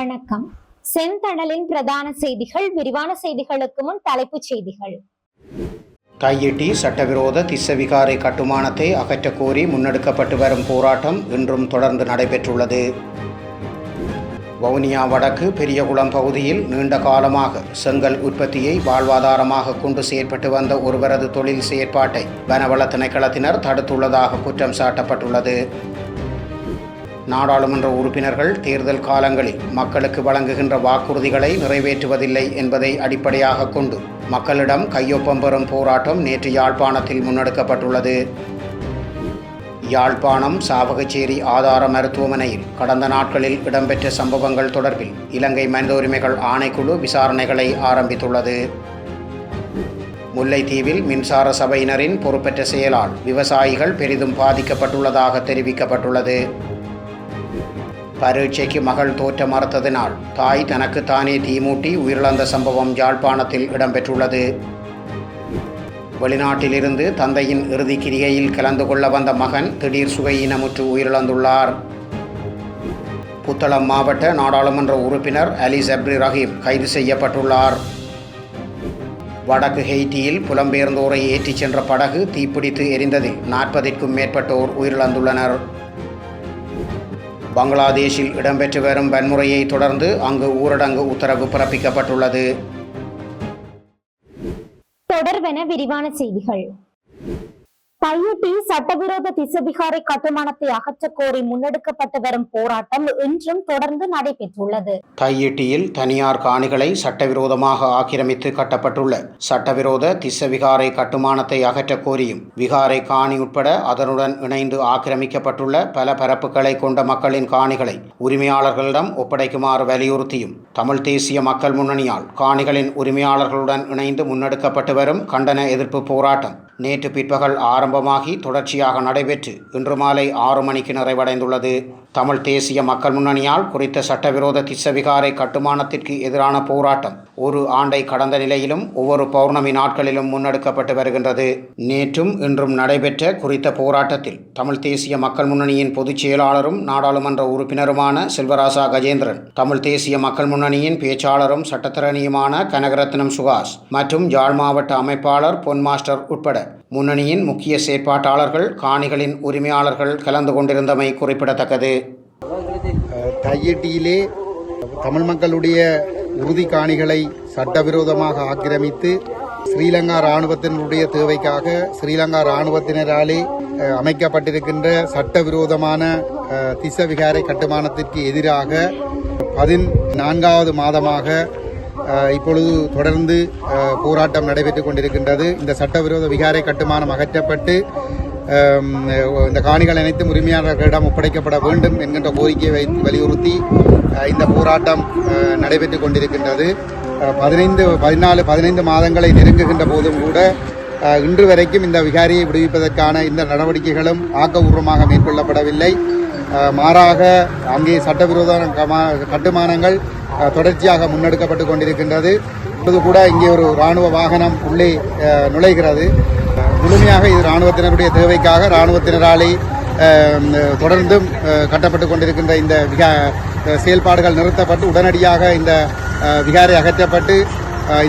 வணக்கம். செந்தணலின் பிரதான செய்திகள் விரிவான செய்திகளுக்கு முன் தலைப்புச் செய்திகள். கையிட்டி சட்டவிரோத திசவிகாரை கட்டுமானத்தை அகற்றக் கோரி முன்னெடுக்கப்பட்டு வரும் போராட்டம் இன்றும் தொடர்ந்து நடைபெற்றுள்ளது. வவுனியா வடக்கு பெரியகுளம் பகுதியில் நீண்ட காலமாக செங்கல் உற்பத்தியை வாழ்வாதாரமாக கொண்டு செயற்பட்டு வந்த ஒருவரது தொழில் செயற்பாட்டை வனவள திணைக்களத்தினர் தடுத்துள்ளதாக குற்றம் சாட்டப்பட்டுள்ளது. நாடாளுமன்ற உறுப்பினர்கள் தேர்தல் காலங்களில் மக்களுக்கு வழங்குகின்ற வாக்குறுதிகளை நிறைவேற்றுவதில்லை என்பதை அடிப்படையாக கொண்டு மக்களிடம் கையொப்பம் பெறும் போராட்டம் நேற்று யாழ்ப்பாணத்தில் முன்னெடுக்கப்பட்டுள்ளது. யாழ்ப்பாணம் சாவகச்சேரி ஆதார மருத்துவமனையில் கடந்த நாட்களில் இடம்பெற்ற சம்பவங்கள் தொடர்பில் இலங்கை மனித உரிமைகள் ஆணைக்குழு விசாரணைகளை ஆரம்பித்துள்ளது. முல்லைத்தீவில் மின்சார சபையினரின் பொறுப்பற்ற செயலால் விவசாயிகள் பெரிதும் பாதிக்கப்பட்டுள்ளதாக தெரிவிக்கப்பட்டுள்ளது. பரீட்சைக்கு மகள் தோற்ற மறுத்ததினால் தாய் தனக்கு தானே தீமூட்டி உயிரிழந்த சம்பவம் யாழ்ப்பாணத்தில் இடம்பெற்றுள்ளது வெளிநாட்டிலிருந்து தந்தையின் இறுதி கிரிகையில் கலந்து கொள்ள வந்த மகன் திடீர் சுகையினமுற்று உயிரிழந்துள்ளார் புத்தளம் மாவட்ட நாடாளுமன்ற உறுப்பினர் அலி ஜப்ரி ரஹீம் கைது செய்யப்பட்டுள்ளார் வடக்கு ஹெய்டியில் புலம்பெயர்ந்தோரை ஏற்றிச் சென்ற படகு தீப்பிடித்து எரிந்ததில் நாற்பதிற்கும் மேற்பட்டோர் உயிரிழந்துள்ளனர் பங்களாதேஷில் இடம்பெற்று வரும் வன்முறையை தொடர்ந்து அங்கு ஊரடங்கு உத்தரவு பிறப்பிக்கப்பட்டுள்ளது. தொடர்வென விரிவான செய்திகள். கையூட்டி சட்டவிரோத திசபிகாரை கட்டுமானத்தை அகற்றக் கோரி முன்னெடுக்கப்பட்டு வரும் போராட்டம் இன்றும் தொடர்ந்து நடைபெற்றுள்ளது. தையிட்டியில் தனியார் காணிகளை சட்டவிரோதமாக ஆக்கிரமித்து கட்டப்பட்டுள்ள சட்டவிரோத திசவிகாரை கட்டுமானத்தை அகற்றக் கோரியும் விகாரை காணி உட்பட அதனுடன் இணைந்து ஆக்கிரமிக்கப்பட்டுள்ள பல பரப்புகளை கொண்ட மக்களின் காணிகளை உரிமையாளர்களிடம் ஒப்படைக்குமாறு வலியுறுத்தியும் தமிழ் தேசிய மக்கள் முன்னணியால் காணிகளின் உரிமையாளர்களுடன் இணைந்து முன்னெடுக்கப்பட்டு வரும் கண்டன எதிர்ப்பு போராட்டம் நேற்று பிற்பகல் ஆரம்பமாகி தொடர்ச்சியாக நடைபெற்று இன்று மாலை ஆறு மணிக்கு நிறைவடைந்துள்ளது. தமிழ் தேசிய மக்கள் முன்னணியால் குறித்த சட்டவிரோத திசவிகாரை கட்டுமானத்திற்கு எதிரான போராட்டம் ஒரு ஆண்டை கடந்த நிலையிலும் ஒவ்வொரு பௌர்ணமி நாட்களிலும் முன்னெடுக்கப்பட்டு வருகின்றது. நேற்றும் இன்றும் நடைபெற்ற குறித்த போராட்டத்தில் தமிழ் தேசிய மக்கள் முன்னணியின் பொதுச் செயலாளரும் நாடாளுமன்ற உறுப்பினருமான செல்வராசா கஜேந்திரன் தமிழ் தேசிய மக்கள் முன்னணியின் பேச்சாளரும் சட்டத்திறனியுமான கனகரத்னம் சுகாஸ் மற்றும் யாழ் மாவட்ட அமைப்பாளர் பொன் மாஸ்டர் உட்பட முன்னணியின் முக்கிய செயற்பாட்டாளர்கள் காணிகளின் உரிமையாளர்கள் கலந்து கொண்டிருந்தமை குறிப்பிடத்தக்கது. தையட்டியிலே தமிழ் மக்களுடைய உறுதி காணிகளை சட்டவிரோதமாக ஆக்கிரமித்து ஸ்ரீலங்கா இராணுவத்தினுடைய தேவைக்காக ஸ்ரீலங்கா இராணுவத்தினராலே அமைக்கப்பட்டிருக்கின்ற சட்டவிரோதமான திசவிகாரை கட்டுமானத்திற்கு எதிராக பதினான்காவது மாதமாக இப்பொழுது தொடர்ந்து போராட்டம் நடைபெற்றுக் கொண்டிருக்கின்றது. இந்த சட்டவிரோத விகாரை கட்டுமானம் அகற்றப்பட்டு இந்த காணிகள் அனைத்தும் உரிமையாளர்களிடம் ஒப்படைக்கப்பட வேண்டும் என்கின்ற கோரிக்கையை வலியுறுத்தி இந்த போராட்டம் நடைபெற்றுக் கொண்டிருக்கின்றது. பதினைந்து பதினாலு பதினைந்து மாதங்களை நெருங்குகின்ற போதும் கூட இன்று வரைக்கும் இந்த விகாரியை விடுவிப்பதற்கான இந்த நடவடிக்கைகளும் ஆக்கபூர்வமாக மேற்கொள்ளப்படவில்லை. மாறாக அங்கே சட்டவிரோத கட்டுமானங்கள் தொடர்ச்சியாக முன்னெடுக்கப்பட்டு கொண்டிருக்கின்றது. இப்போது கூட இங்கே ஒரு இராணுவ வாகனம் உள்ளே நுழைகிறது. முழுமையாக இது இராணுவத்தினருடைய தேவைக்காக இராணுவத்தினராலே தொடர்ந்தும் கட்டப்பட்டு கொண்டிருக்கின்ற இந்த விகா செயல்பாடுகள் நிறுத்தப்பட்டு உடனடியாக இந்த விகாரை அகற்றப்பட்டு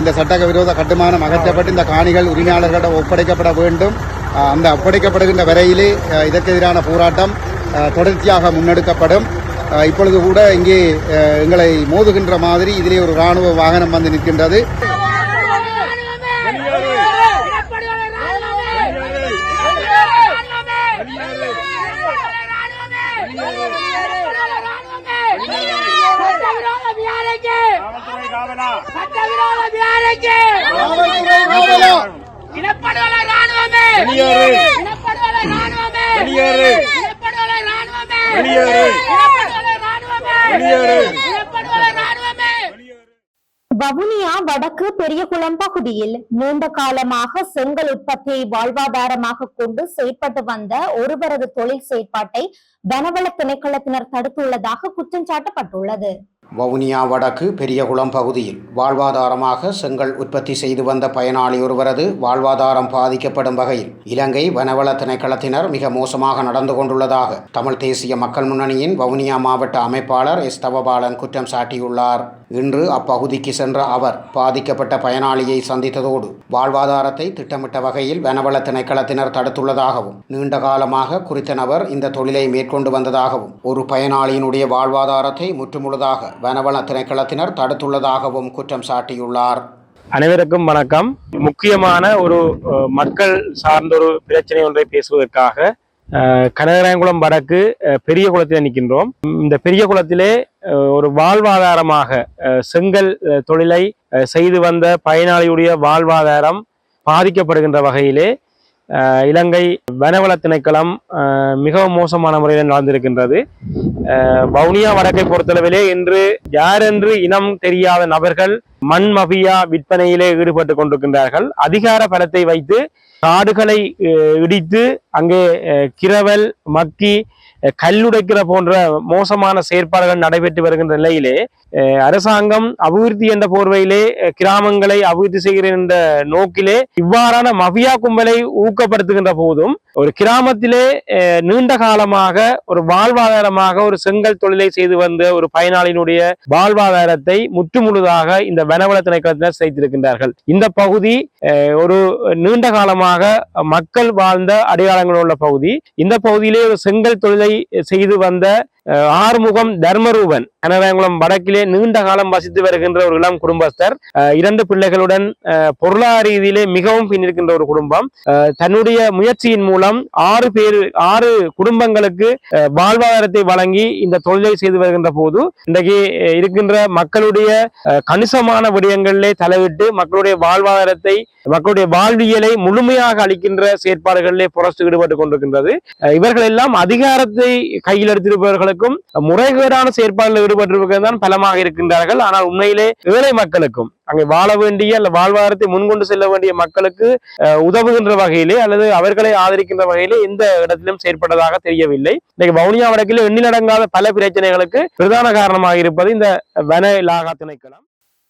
இந்த இந்த சட்டவிரோத கட்டுமானம் அகற்றப்பட்டு இந்த காணிகள் உரிமையாளர்களிடம் ஒப்படைக்கப்பட வேண்டும். அந்த ஒப்படைக்கப்படுகின்ற வரையிலே அஹ், இதற்கு எதிரான போராட்டம் தொடர்ச்சியாக முன்னெடுக்கப்படும். இப்பொழுது கூட இங்கே எங்களை மோதுகின்ற மாதிரி இதிலே ஒரு ராணுவ வாகனம் வந்து நிற்கின்றது. காவல்துறை காவலா! காவலா! இனப்படுகொலை ராணுவமே வெளியேறு! இனப்படுகொலை ராணுவமே வெளியேறு! இனப்படுகொலை ராணுவமே வெளியேறு! இனப்படுகொலை ராணுவமே வெளியேறு! இனப்படுகொலை ராணுவமே வவுனியா வடக்கு பெரியகுளம் பகுதியில் நீண்ட காலமாக செங்கல் உற்பத்தியை வாழ்வாதாரமாக கொண்டு செயற்பட்டு வந்த ஒருவரது தொழில் செயற்பாட்டை வனவள திணைக்களத்தினர் தடுத்துள்ளதாக குற்றம் சாட்டப்பட்டுள்ளது வவுனியா வடக்கு பெரியகுளம் பகுதியில் வாழ்வாதாரமாக செங்கல் உற்பத்தி செய்து வந்த பயனாளி ஒருவரது வாழ்வாதாரம் பாதிக்கப்படும் வகையில் இலங்கை வனவள திணைக்களத்தினர் மிக மோசமாக நடந்து கொண்டுள்ளதாக தமிழ் தேசிய மக்கள் முன்னணியின் வவுனியா மாவட்ட அமைப்பாளர் எஸ். தவபாலன் குற்றம் சாட்டியுள்ளார். இன்று அப்பகுதிக்கு சென்ற அவர் பாதிக்கப்பட்ட பயனாளியை சந்தித்ததோடு வாழ்வாதாரத்தை திட்டமிட்ட வகையில் வனவள திணைக்களத்தினர் தடுத்துள்ளதாகவும் நீண்ட காலமாக குறித்த நபர் இந்த தொழிலை மேற்கொண்டு வந்ததாகவும் ஒரு பயனாளியினுடைய வாழ்வாதாரத்தை முற்றுமுழுதாக வனவள திணைக்களத்தினர் தடுத்துள்ளதாகவும் குற்றம் சாட்டியுள்ளார். அனைவருக்கும் வணக்கம். முக்கியமான ஒரு மக்கள் சார்ந்த ஒரு பிரச்சனை ஒன்றை பேசுவதற்காக கனகராயங்குளம் வடக்கு பெரிய குளத்தில் நிற்கின்றோம். இந்த பெரிய குளத்திலே ஒரு வாழ்வாதாரமாக செங்கல் அஹ், தொழிலை செய்து வந்த பயனாளியுடைய வாழ்வாதாரம் பாதிக்கப்படுகின்ற வகையிலே இலங்கை வனவள திணைக்களம் அஹ், மிகவும் மோசமான முறையில் நடந்திருக்கின்றது. வவுனியா வடக்கை பொறுத்தளவிலே இன்று யாரென்று இனம் தெரியாத நபர்கள் மண் மபியா விற்பனையிலே ஈடுபட்டு கொண்டிருக்கின்றார்கள். அதிகார பலத்தை வைத்து காடுகளை அஹ், இடித்து அங்கே அஹ், கிரவல் மக்கி கல்லுடைக்கிற போன்ற மோசமான செயற்பாடுகள் நடைபெற்று வருகின்ற நிலையிலே அரசாங்கம் அபிவிருத்தி என்ற போர்வையிலே கிராமங்களை அபிவிருத்தி செய்கிற என்ற நோக்கிலே இவ்வாறான மஃபியா கும்பலை ஊக்கப்படுத்துகின்ற போதும் ஒரு கிராமத்திலே நீண்ட காலமாக ஒரு வாழ்வாதாரமாக ஒரு செங்கல் தொழிலை செய்து வந்த ஒரு பயனாளியினுடைய வாழ்வாதாரத்தை முற்றுமுழுதாக இந்த வனவள திணைக்களத்தினர் செய்திருக்கின்றார்கள். இந்த பகுதி அஹ், ஒரு நீண்ட காலமாக மக்கள் வாழ்ந்த அடையாளங்கள் உள்ள பகுதி. இந்த பகுதியிலே ஒரு செங்கல் தொழிலை செய்து வந்த ஆறுமுகம் தர்மரூபன். கனராயங்குளம் வடக்கிலே நீண்ட காலம் வசித்து வருகின்ற ஒரு இளம் குடும்பஸ்தர். இரண்டு பிள்ளைகளுடன் பொருளாதார ரீதியிலே மிகவும் பின்னிருக்கின்ற ஒரு குடும்பம். தன்னுடைய முயற்சியின் மூலம் ஆறு பேர் ஆறு குடும்பங்களுக்கு வாழ்வாதாரத்தை வழங்கி இந்த தொழிலை செய்து வருகின்ற போது இன்றைக்கு இருக்கின்ற மக்களுடைய கணிசமான விடயங்களிலே தலையிட்டு மக்களுடைய வாழ்வாதாரத்தை மக்களுடைய வாழ்வியலை முழுமையாக அளிக்கின்ற செயற்பாடுகளிலே புரட்சி ஈடுபட்டு கொண்டிருக்கின்றது. இவர்கள் எல்லாம் அதிகாரத்தை கையில் மக்களுக்கும் முறைகேடான செயற்பாடுகளில் ஈடுபட்டிருப்பவர்கள் தான் பலமாக இருக்கின்றார்கள். ஆனால் உண்மையிலே ஏழை மக்களுக்கும் அங்கே வாழ வேண்டிய அல்ல வாழ்வாதாரத்தை முன்கொண்டு செல்ல வேண்டிய மக்களுக்கு உதவுகின்ற வகையிலே அல்லது அவர்களை ஆதரிக்கின்ற வகையிலே எந்த இடத்திலும் செயற்பட்டதாக தெரியவில்லை. இன்னைக்கு வவுனியா வடக்கில் எண்ணிலடங்காத பல பிரச்சனைகளுக்கு பிரதான காரணமாக இருப்பது இந்த வன இலாகா திணைக்களம்.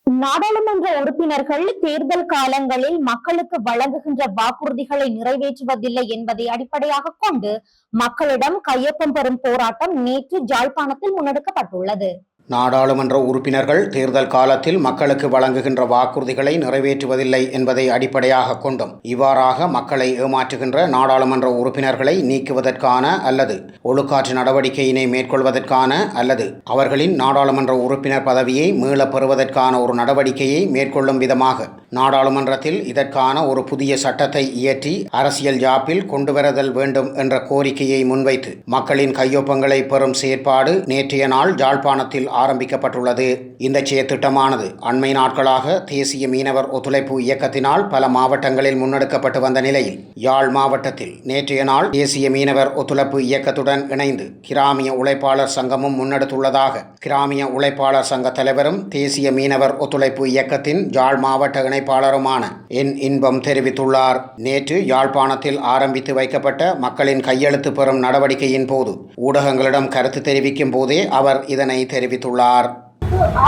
நாடாளுமன்ற உறுப்பினர்கள் தேர்தல் காலங்களில் மக்களுக்கு வழங்குகின்ற வாக்குறுதிகளை நிறைவேற்றுவதில்லை என்பதை அடிப்படையாக கொண்டு மக்களிடம் கையொப்பம் பெறும் போராட்டம் நேற்று ஜாழ்ப்பாணத்தில் முன்னெடுக்கப்பட்டுள்ளது. நாடாளுமன்ற உறுப்பினர்கள் தேர்தல் காலத்தில் மக்களுக்கு வழங்குகின்ற வாக்குறுதிகளை நிறைவேற்றுவதில்லை என்பதை அடிப்படையாக கொண்டும் இவ்வாறாக மக்களை ஏமாற்றுகின்ற நாடாளுமன்ற உறுப்பினர்களை நீக்குவதற்கான அல்லது ஒழுக்காற்று நடவடிக்கையினை மேற்கொள்வதற்கான அல்லது அவர்களின் நாடாளுமன்ற உறுப்பினர் பதவியை மீளப் பெறுவதற்கான ஒரு நடவடிக்கையை மேற்கொள்ளும் விதமாக நாடாளுமன்றத்தில் இதற்கான ஒரு புதிய சட்டத்தை இயற்றி அரசியல் யாப்பில் கொண்டுவரதல் வேண்டும் என்ற கோரிக்கையை முன்வைத்து மக்களின் கையொப்பங்களை பெறும் செயற்பாடு நேற்றைய நாள் ஜாழ்ப்பாணத்தில் ஆரம்பிக்கப்பட்டுள்ளது. இந்த செயற்திட்டமானது அண்மை நாட்களாக தேசிய மீனவர் ஒத்துழைப்பு இயக்கத்தினால் பல மாவட்டங்களில் முன்னெடுக்கப்பட்டு வந்த நிலையில் யாழ் மாவட்டத்தில் நேற்றைய நாள் தேசிய மீனவர் ஒத்துழைப்பு இயக்கத்துடன் இணைந்து கிராமிய உழைப்பாளர் சங்கமும் முன்னெடுத்துள்ளதாக கிராமிய உழைப்பாளர் சங்க தலைவரும் தேசிய மீனவர் ஒத்துழைப்பு இயக்கத்தின் யாழ் மாவட்ட இணைப்பாளருமான என் இன்பம் தெரிவித்துள்ளார். நேற்று யாழ்ப்பாணத்தில் ஆரம்பித்து வைக்கப்பட்ட மக்களின் கையெழுத்து பெறும் நடவடிக்கையின் போது ஊடகங்களிடம் கருத்து தெரிவிக்கும் போதே அவர் இதனை தெரிவித்துள்ளார்.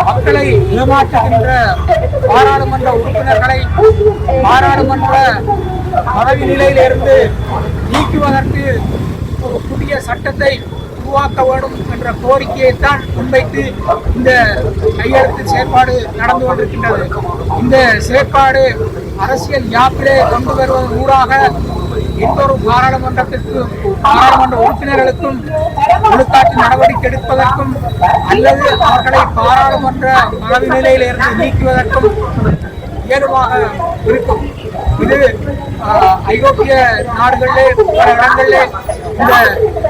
மக்களை ஏமாற்றுகின்ற பாராளுமன்ற உறுப்பினர்களை பாராளுமன்ற பதவி நிலையிலிருந்து நீக்குவதற்கு ஒரு புதிய சட்டத்தை உருவாக்க வேண்டும் என்ற கோரிக்கையைத்தான் முன்வைத்து இந்த கையெழுத்து செயற்பாடு நடந்து கொண்டிருக்கின்றது. இந்த செயற்பாடு அரசியல் யாப்பிலே கொண்டு வருவதன் ஊடாக எந்த ஒரு பாராளுமன்ற உறுப்பினர்களுக்கும் ஒழுக்காட்டு நடவடிக்கை எடுப்பதற்கும் அல்லது அவர்களை பாராளுமன்ற பதவி நிலையிலிருந்து நீக்குவதற்கும் இயல்பாக இருக்கும். இது ஐரோப்பிய நாடுகளிலே பல இடங்களிலே இந்த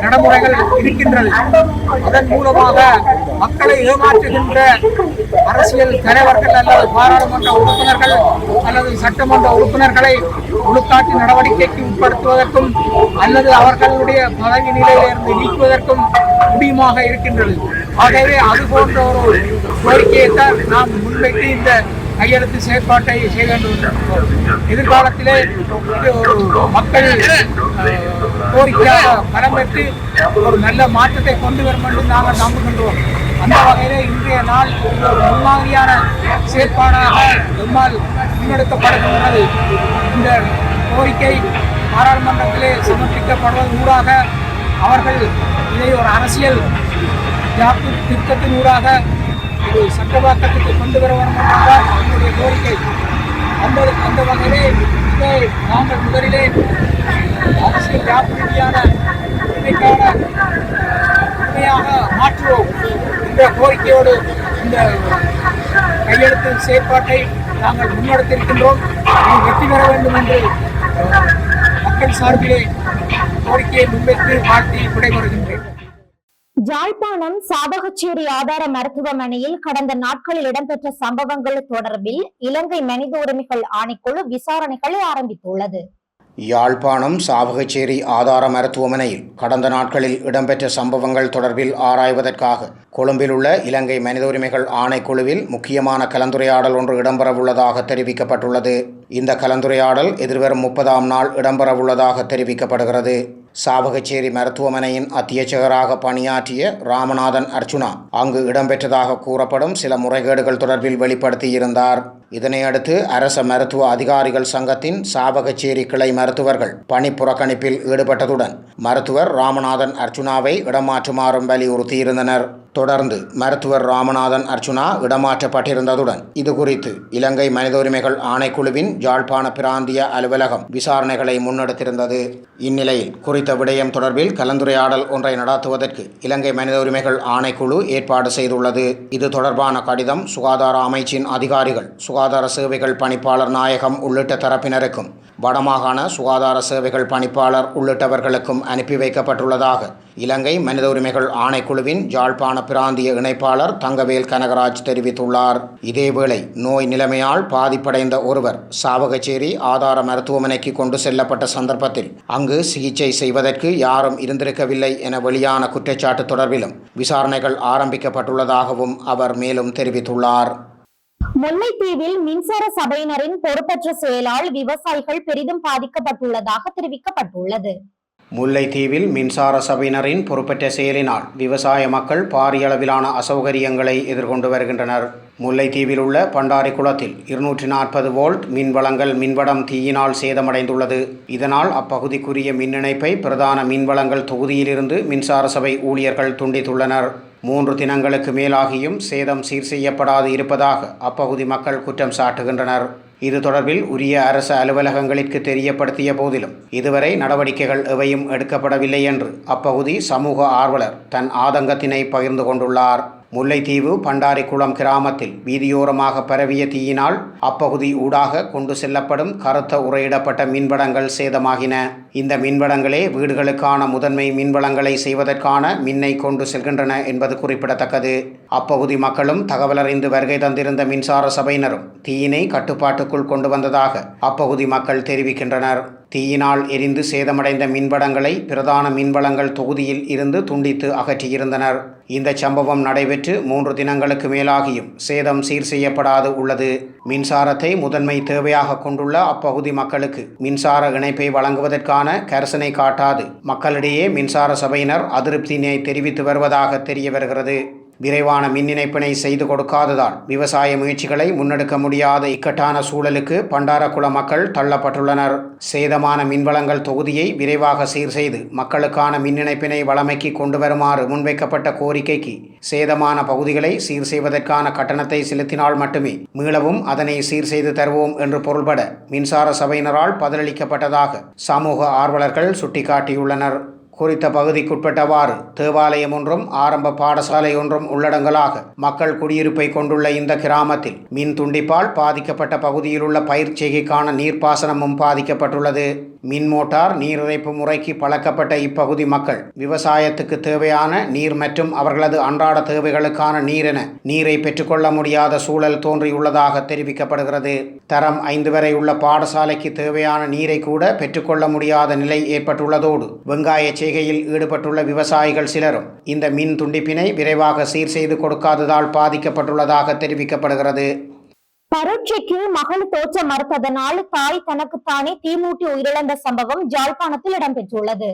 நடைமுறைகள் இருக்கின்றது. அதன் மூலமாக மக்களை ஏமாற்றுகின்ற அரசியல் தலைவர்கள் அல்லது பாராளுமன்ற உறுப்பினர்கள் அல்லது சட்டமன்ற உறுப்பினர்களை உளுக்காட்டு நடவடிக்கைக்கு உட்படுத்துவதற்கும் அல்லது அவர்களுடைய பதவி நிலையிலிருந்து நீக்குவதற்கும் முடியுமாக இருக்கின்றது. ஆகவே அது போன்ற ஒரு கோரிக்கையைத்தான் நாம் முன்வைத்து இந்த கையெழுத்து செயற்பாட்டை செய்ய வேண்டும். எதிர்காலத்திலே இது ஒரு மக்கள் கோரிக்கையாக பலம் பெற்று ஒரு நல்ல மாற்றத்தை கொண்டு வரும் என்று நாங்கள் நம்புகின்றோம். அந்த வகையிலே இன்றைய நாள் ஒரு முன்மாதிரியான செயற்பாடாக நம்மால் முன்னெடுக்கப்படுகின்றது இந்த கோரிக்கை பாராளுமன்றத்திலே சமர்ப்பிக்கப்படுவதன் ஊடாக அவர்கள் இதை ஒரு அரசியல் யாப்பு திட்டத்தின் ஊடாக ஒரு சட்டவாக்கத்துக்கு கொண்டு வர வேண்டும் என்றால் என்னுடைய கோரிக்கை. அந்த அந்த வகையிலே இதை நாங்கள் முதலிலே அரசியல் யாப்பு ரீதியான உண்மையாக மாற்றுவோம். என்ற கோரிக்கையோடு இந்த கையெழுத்து செயற்பாட்டை நாங்கள் முன்னெடுத்திருக்கின்றோம். இது வெற்றி பெற வேண்டும் என்று மக்கள் சார்பிலே கோரிக்கையை முன்வைத்து வாழ்த்தி விடைபெறுகின்றேன். யாழ்ப்பாணம் சாதகச்சேரி ஆதார மருத்துவமனையில் கடந்த நாட்களில் இடம்பெற்ற சம்பவங்கள் தொடர்பில் இலங்கை மனித உரிமைகள் ஆணைக்குழு விசாரணைகளை ஆரம்பித்துள்ளது. யாழ்ப்பாணம் சாவகச்சேரி ஆதார மருத்துவமனையில் கடந்த நாட்களில் இடம்பெற்ற சம்பவங்கள் தொடர்பில் ஆராய்வதற்காக கொழும்பில் உள்ள இலங்கை மனித உரிமைகள் ஆணைக்குழுவில் முக்கியமான கலந்துரையாடல் ஒன்று இடம்பெறவுள்ளதாக தெரிவிக்கப்பட்டுள்ளது. இந்த கலந்துரையாடல் எதிர்வரும் முப்பதாம் நாள் இடம்பெறவுள்ளதாக தெரிவிக்கப்படுகிறது. சாவகச்சேரி மருத்துவமனையின் அத்தியட்சகராக பணியாற்றிய ராமநாதன் அர்ச்சுனா அங்கு இடம்பெற்றதாக கூறப்படும் சில முறைகேடுகள் தொடர்பில் வெளிப்படுத்தியிருந்தார். இதனையடுத்து அரச மருத்துவ அதிகாரிகள் சங்கத்தின் சாவகச்சேரி கிளை மருத்துவர்கள் பணி புறக்கணிப்பில் ஈடுபட்டதுடன் மருத்துவர் ராமநாதன் அர்ச்சுனாவை இடமாற்றுமாறும் வலியுறுத்தியிருந்தனர். தொடர்ந்து மருத்துவர் ராமநாதன் அர்ச்சுனா இடமாற்றப்பட்டிருந்ததுடன் இது குறித்து இலங்கை மனித உரிமைகள் ஆணைக்குழுவின் யாழ்ப்பாண பிராந்திய அலுவலகம் விசாரணைகளை முன்னெடுத்திருந்தது. இந்நிலையில் குறித்த விடயம் தொடர்பில் கலந்துரையாடல் ஒன்றை நடத்துவதற்கு இலங்கை மனித உரிமைகள் ஆணைக்குழு ஏற்பாடு செய்துள்ளது. இது தொடர்பான கடிதம் சுகாதார அமைச்சின் அதிகாரிகள் சுகாதார சேவைகள் பணிப்பாளர் நாயகம் உள்ளிட்ட தரப்பினருக்கும் வடமாகாண சுகாதார சேவைகள் பணிப்பாளர் உள்ளிட்டவர்களுக்கும் அனுப்பி வைக்கப்பட்டுள்ளதாக இலங்கை மனித உரிமைகள் ஆணைக்குழுவின் யாழ்ப்பாண பிராந்திய இணைப்பாளர் தங்கவேல் கனகராஜ் தெரிவித்துள்ளார். இதேவேளை நோய் நிலைமையால் பாதிப்படைந்த ஒருவர் சாவகச்சேரி ஆதார மருத்துவமனைக்கு கொண்டு செல்லப்பட்ட சந்தர்ப்பத்தில் அங்கு சிகிச்சை செய்வதற்கு யாரும் இருந்திருக்கவில்லை என வெளியான குற்றச்சாட்டு தொடர்பிலும் விசாரணைகள் ஆரம்பிக்கப்பட்டுள்ளதாகவும் அவர் மேலும் தெரிவித்துள்ளார். முல்லைத்தீவில் மின்சார சபையினரின் பொறுப்பற்ற செயலால் விவசாயிகள் பெரிதும் பாதிக்கப்பட்டுள்ளதாக தெரிவிக்கப்பட்டுள்ளது. முல்லைத்தீவில் மின்சார சபையினரின் பொறுப்பற்ற செயலினால் விவசாய மக்கள் பாரிய அளவிலான அசௌகரியங்களை எதிர்கொண்டு வருகின்றனர். முல்லைத்தீவில் உள்ள பண்டாரி குளத்தில் இருநூற்றி நாற்பது வோல்ட் மின்வளங்கள் மின்வடம் தீயினால் சேதமடைந்துள்ளது. இதனால் அப்பகுதிக்குரிய மின் இணைப்பை பிரதான மின்வளங்கள் தொகுதியிலிருந்து மின்சார சபை ஊழியர்கள் துண்டித்துள்ளனர். மூன்று தினங்களுக்கு மேலாகியும் சேதம் சீர் செய்யப்படாது இருப்பதாக அப்பகுதி மக்கள் குற்றம் சாட்டுகின்றனர். இது தொடர்பில் உரிய அரசு அலுவலகங்களிற்கு தெரியப்படுத்திய போதிலும் இதுவரை நடவடிக்கைகள் எவையும் எடுக்கப்படவில்லை என்று அப்பகுதி சமூக ஆர்வலர் தன் ஆதங்கத்தினை பகிர்ந்து கொண்டுள்ளார். முல்லைத்தீவு பண்டாரிக்குளம் கிராமத்தில் வீதியோரமாக பரவிய தீயினால் அப்பகுதி ஊடாக கொண்டு செல்லப்படும் கருத்த உரையிடப்பட்ட மின்வடங்கள் சேதமாகின. இந்த மின்வடங்களே வீடுகளுக்கான முதன்மை மின்வளங்களை செய்வதற்கான மின்னை கொண்டு செல்கின்றன என்பது குறிப்பிடத்தக்கது. அப்பகுதி மக்களும் தகவலறிந்து வருகை தந்திருந்த மின்சார சபையினரும் தீயினை கட்டுப்பாட்டுக்குள் கொண்டு வந்ததாக அப்பகுதி மக்கள் தெரிவிக்கின்றனர். தீயினால் எரிந்து சேதமடைந்த மின்வடங்களை பிரதான மின்வளங்கள் தொகுதியில் இருந்து துண்டித்து அகற்றியிருந்தனர். இந்த சம்பவம் நடைபெற்று மூன்று தினங்களுக்கு மேலாகியும் சேதம் சீர் செய்யப்படாது உள்ளது. மின்சாரத்தை முதன்மை தேவையாக கொண்டுள்ள அப்பகுதி மக்களுக்கு மின்சார இணைப்பை வழங்குவதற்கான கரசனை காட்டாது. மக்களிடையே மின்சார சபையினர் அதிருப்தியினை தெரிவித்து வருவதாக தெரிய வருகிறது. விரைவான மின் இணைப்பினை செய்து கொடுக்காததால் விவசாய முயற்சிகளை முன்னெடுக்க முடியாத இக்கட்டான சூழலுக்கு பண்டாரக்குள மக்கள் தள்ளப்பட்டுள்ளனர். சேதமான மின்வளங்கள் தொகுதியை விரைவாக சீர் செய்து மக்களுக்கான மின் இணைப்பினை வளமைக்கு கொண்டு வருமாறு முன்வைக்கப்பட்ட கோரிக்கைக்கு சேதமான பகுதிகளை சீர் செய்வதற்கான கட்டணத்தை செலுத்தினால் மட்டுமே மீளவும் அதனை சீர் செய்து தருவோம் என்று பொருள்பட மின்சார சபையினரால் பதிலளிக்கப்பட்டதாக சமூக ஆர்வலர்கள் சுட்டிக்காட்டியுள்ளனர். குறித்த பகுதிக்குட்பட்டவாறு தேவாலயம் ஒன்றும் ஆரம்ப பாடசாலை ஒன்றும் உள்ளடங்கலாக மக்கள் குடியிருப்பை கொண்டுள்ள இந்த கிராமத்தில் மின் துண்டிப்பால் பாதிக்கப்பட்ட பகுதியில் உள்ள பயிர் செய்கைக்கான நீர்ப்பாசனமும் பாதிக்கப்பட்டுள்ளது. மின் மோட்டார் நீர் இறைப்பு முறைக்கு பழக்கப்பட்ட இப்பகுதி மக்கள் விவசாயத்துக்கு தேவையான நீர் மற்றும் அவர்களது அன்றாட தேவைகளுக்கான நீர் என நீரை பெற்றுக்கொள்ள முடியாத சூழல் தோன்றியுள்ளதாக தெரிவிக்கப்படுகிறது. தரம் ஐந்து வரை உள்ள பாடசாலைக்கு தேவையான நீரை கூட பெற்றுக்கொள்ள முடியாத நிலை ஏற்பட்டுள்ளதோடு வெங்காய செய்கையில் ஈடுபட்டுள்ள விவசாயிகள் சிலரும் இந்த மின் துண்டிப்பினை விரைவாக சீர் செய்து கொடுக்காததால் பாதிக்கப்பட்டுள்ளதாக தெரிவிக்கப்படுகிறது. பரீட்சைக்கு மகள் தோற்ற மறுத்ததனால் தாய் தனக்குத்தானே தீமூட்டி உயிரிழந்த சம்பவம் ஜாழ்ப்பாணத்தில் இடம்பெற்றுள்ளது.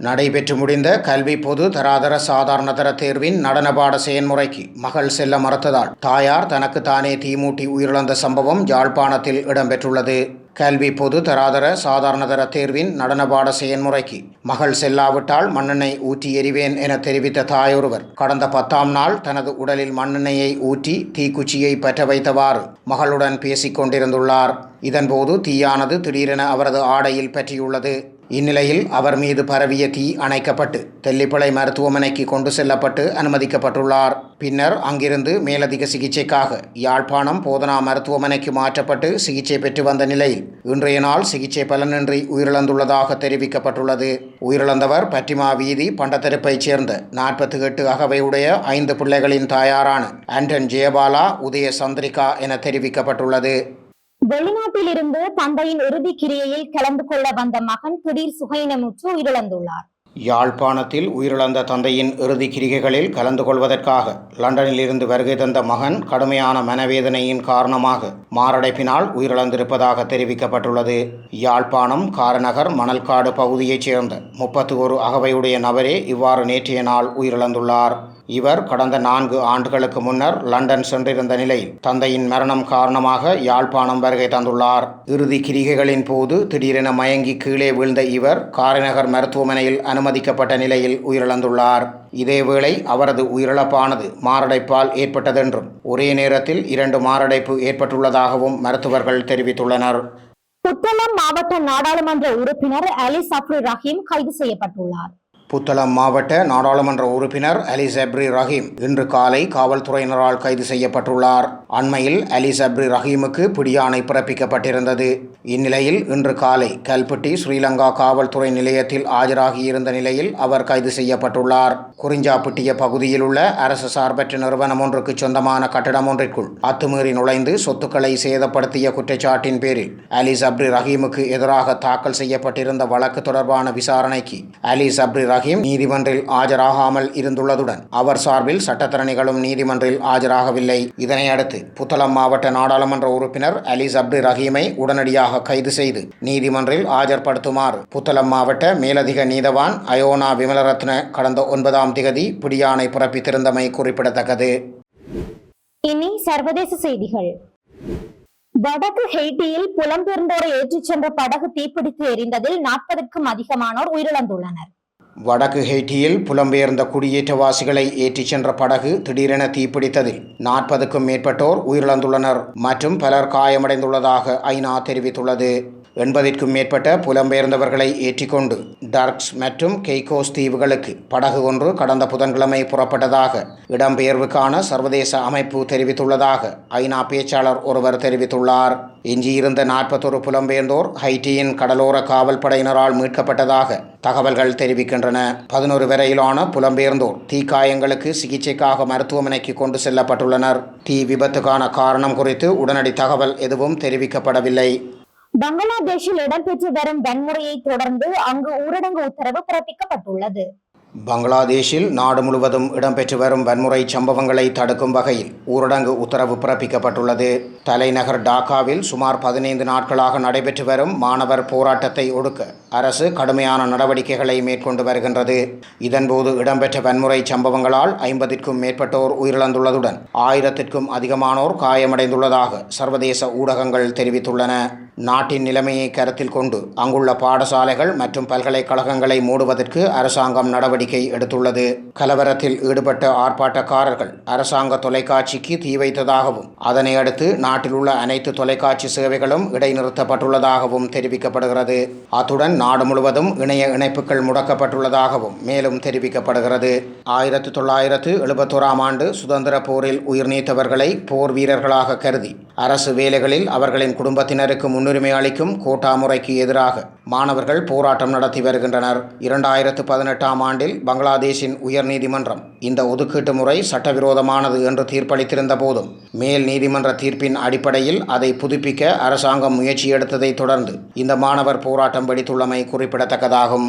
நடைபெற்று முடிந்த கல்வி பொது தராதர சாதாரணதர தேர்வின் நடனபாட செயன்முறைக்கு மகள் செல்ல மறுத்ததால் தாயார் தனக்கு தானே தீமூட்டி உயிரிழந்த சம்பவம் யாழ்ப்பாணத்தில் இடம்பெற்றுள்ளது. கல்வி பொது தராதர சாதாரணதர தேர்வின் நடனபாட செயன்முறைக்கு. மகள் செல்லாவிட்டால் மண்ணெண்ணெய் ஊற்றி எறிவேன் என தெரிவித்த தாயொருவர் கடந்த பத்தாம் நாள் தனது உடலில் மண்ணெண்ணெயை ஊற்றி தீக்குச்சியை பற்ற வைத்தவாறு மகளுடன் பேசிக் கொண்டிருந்துள்ளார் இதன்போது தீயானது திடீரென அவரது ஆடையில் பற்றியுள்ளது. இந்நிலையில் அவர் மீது பரவிய தீ அணைக்கப்பட்டு தெல்லிப்பளை மருத்துவமனைக்கு கொண்டு செல்லப்பட்டு அனுமதிக்கப்பட்டுள்ளார். பின்னர் அங்கிருந்து மேலதிக சிகிச்சைக்காக யாழ்ப்பாணம் போதனா மருத்துவமனைக்கு மாற்றப்பட்டு சிகிச்சை பெற்று வந்த நிலையில் இன்றைய நாள் சிகிச்சை பலனின்றி உயிரிழந்துள்ளதாக தெரிவிக்கப்பட்டுள்ளது. உயிரிழந்தவர் பட்டிமா வீதி பண்டத்தெருப்பைச் சேர்ந்த நாற்பத்தி எட்டு அகவையுடைய ஐந்து பிள்ளைகளின் தாயாரான ஆண்டன் ஜெயபாலா உதய சந்திரிகா என தெரிவிக்கப்பட்டுள்ளது. வெளிநாட்டிலிருந்து தந்தையின் இறுதி கிரியையில் கலந்து கொள்ள வந்த மகன் திடீர் சுகையினமுற்று உயிரிழந்துள்ளார். யாழ்ப்பாணத்தில் உயிரிழந்த தந்தையின் இறுதி கிரிகைகளில் கலந்து கொள்வதற்காக லண்டனில் இருந்து வருகை தந்த மகன் கடுமையான மனவேதனையின் காரணமாக மாரடைப்பினால் உயிரிழந்திருப்பதாக தெரிவிக்கப்பட்டுள்ளது. யாழ்ப்பாணம் காரநகர் மணல்காடு பகுதியைச் சேர்ந்த முப்பத்தி ஒரு அகவையுடைய நபரே இவ்வாறு நேற்றைய நாள் உயிரிழந்துள்ளார். இவர் கடந்த நான்கு ஆண்டுகளுக்கு முன்னர் லண்டன் சென்றிருந்த நிலையில் தந்தையின் மரணம் காரணமாக யாழ்ப்பாணம் வருகை தந்துள்ளார். இறுதி கிரிகைகளின் போது திடீரென மயங்கி கீழே வீழ்ந்த இவர் காரைநகர் மருத்துவமனையில் அனுமதிக்கப்பட்ட நிலையில் உயிரிழந்துள்ளார். இதேவேளை அவரது உயிரிழப்பானது மாரடைப்பால் ஏற்பட்டதென்றும் ஒரே நேரத்தில் இரண்டு மாரடைப்பு ஏற்பட்டுள்ளதாகவும் மருத்துவர்கள் தெரிவித்துள்ளனர். புத்தளம் மாவட்ட நாடாளுமன்ற உறுப்பினர் அலி சப்ரி ரஹீம் கைது செய்யப்பட்டுள்ளார். புத்தளம் மாவட்ட நாடாளுமன்ற உறுப்பினர் அலி சப்ரி ரஹீம் இன்று காலை காவல்துறையினரால் கைது செய்யப்பட்டுள்ளார். அண்மையில் அலி சப்ரி ரஹீமுக்கு பிடியாணை பிறப்பிக்கப்பட்டிருந்தது. இந்நிலையில் இன்று காலை கல்பட்டி ஸ்ரீலங்கா காவல்துறை நிலையத்தில் ஆஜராகியிருந்த நிலையில் அவர் கைது செய்யப்பட்டுள்ளார். குறிஞ்சாப்பிட்டிய பகுதியில் உள்ள அரசு சார்பற்ற நிறுவனம் ஒன்றுக்கு சொந்தமான கட்டடம் ஒன்றிற்குள் அத்துமீறி நுழைந்து சொத்துக்களை சேதப்படுத்திய குற்றச்சாட்டின் பேரில் அலி சப்ரி ரஹீமுக்கு எதிராக தாக்கல் செய்யப்பட்டிருந்த வழக்கு தொடர்பான விசாரணைக்கு அலி சப்ரி இப்ராஹிம் நீதிமன்றில் ஆஜராகாமல் இருந்துள்ளதுடன் அவர் சார்பில் சட்டத்தரணிகளும் நீதிமன்றில் ஆஜராகவில்லை. இதனையடுத்து புத்தளம் மாவட்ட நாடாளுமன்ற உறுப்பினர் அலிஸ் சப்ரி ரஹீமை உடனடியாக கைது செய்து நீதிமன்றில் ஆஜர்படுத்துமாறு புத்தளம் மாவட்ட மேலதிக நீதவான் அயோனா விமலரத்ன கடந்த ஒன்பதாம் திகதி பிடியானை பிறப்பித்திருந்தமை குறிப்பிடத்தக்கது. இனி சர்வதேச செய்திகள். வடக்கு ஹெய்ட்டியில் புலம்பெயர்ந்தோரை ஏற்றிச் சென்ற படகு தீப்பிடித்து எரிந்ததில் நாற்பதுக்கும் அதிகமானோர் உயிரிழந்துள்ளனர். வடக்கு ஹெய்ட்டியில் புலம்பெயர்ந்த குடியேற்றவாசிகளை ஏற்றிச் சென்ற படகு திடீரென தீப்பிடித்ததில் நாற்பதுக்கும் மேற்பட்டோர் உயிரிழந்துள்ளனர் மற்றும் பலர் காயமடைந்துள்ளதாக ஐநா தெரிவித்துள்ளது. எண்பதிற்கும் மேற்பட்ட புலம்பெயர்ந்தவர்களை ஏற்றிக்கொண்டு டர்க்ஸ் மற்றும் கெய்கோஸ் தீவுகளுக்கு படகு ஒன்று கடந்த புதன்கிழமை புறப்பட்டதாக இடம்பெயர்வுக்கான சர்வதேச அமைப்பு தெரிவித்துள்ளதாக ஐநா பேச்சாளர் ஒருவர் தெரிவித்துள்ளார். எஞ்சியிருந்த நாற்பத்தொரு புலம்பெயர்ந்தோர் ஹைட்டியின் கடலோர காவல் படையினரால் மீட்கப்பட்டதாக தகவல்கள் தெரிவிக்கின்றன. பதினொரு வரையிலான புலம்பெயர்ந்தோர் தீக்காயங்களுக்கு சிகிச்சைக்காக மருத்துவமனைக்கு கொண்டு செல்லப்பட்டுள்ளனர். தீ விபத்துக்கான காரணம் குறித்து உடனடி தகவல் எதுவும் தெரிவிக்கப்படவில்லை. பங்களாதேஷில் இடம்பெற்று வரும் வன்முறையை தொடர்ந்து அங்கு ஊரடங்கு உத்தரவு பிறப்பிக்கப்பட்டுள்ளது. பங்களாதேஷில் நாடு முழுவதும் இடம்பெற்று வரும் வன்முறை சம்பவங்களை தடுக்கும் வகையில் ஊரடங்கு உத்தரவு பிறப்பிக்கப்பட்டுள்ளது. தலைநகர் டாக்காவில் சுமார் பதினைந்து நாட்களாக நடைபெற்று வரும் மாணவர் போராட்டத்தை ஒடுக்க அரசு கடுமையான நடவடிக்கைகளை மேற்கொண்டு வருகின்றது. இதன்போது இடம்பெற்ற வன்முறை சம்பவங்களால் ஐம்பதிற்கும் மேற்பட்டோர் உயிரிழந்துள்ளதுடன் ஆயிரத்திற்கும் அதிகமானோர் காயமடைந்துள்ளதாக சர்வதேச ஊடகங்கள் தெரிவித்துள்ளன. நாட்டின் நிலைமையை கருத்தில் கொண்டு அங்குள்ள பாடசாலைகள் மற்றும் பல்கலைக்கழகங்களை மூடுவதற்கு அரசாங்கம் நடவடிக்கை எடுத்துள்ளது. கலவரத்தில் ஈடுபட்ட ஆர்ப்பாட்டக்காரர்கள் அரசாங்க தொலைக்காட்சிக்கு தீ வைத்ததாகவும் அதனை அடுத்து நாட்டில் உள்ள அனைத்து தொலைக்காட்சி சேவைகளும் இடைநிறுத்தப்பட்டுள்ளதாகவும் தெரிவிக்கப்படுகிறது. அத்துடன் நாடு முழுவதும் இணைய இணைப்புகள் முடக்கப்பட்டுள்ளதாகவும் மேலும் தெரிவிக்கப்படுகிறது. ஆயிரத்தி தொள்ளாயிரத்து எழுபத்தோராம் ஆண்டு சுதந்திர போரில் உயிர் நீத்தவர்களை போர் வீரர்களாக கருதி அரசு வேலைகளில் அவர்களின் குடும்பத்தினருக்கு முன்னுரிமை அளிக்கும் கோட்டா முறைக்கு எதிராக மாணவர்கள் போராட்டம் நடத்தி வருகின்றனர். இரண்டாயிரத்து பதினெட்டாம் ஆண்டில் பங்களாதேஷின் உயர்நீதிமன்றம் இந்த ஒதுக்கீட்டு முறை சட்டவிரோதமானது என்று தீர்ப்பளித்திருந்த போதும் மேல் நீதிமன்ற தீர்ப்பின் அடிப்படையில் அதை புதுப்பிக்க அரசாங்கம் முயற்சி எடுத்ததை தொடர்ந்து இந்த மாணவர் போராட்டம் வெடித்துள்ளமை குறிப்பிடத்தக்கதாகும்.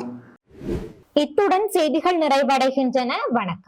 இத்துடன் செய்திகள் நிறைவடைகின்றன. வணக்கம்.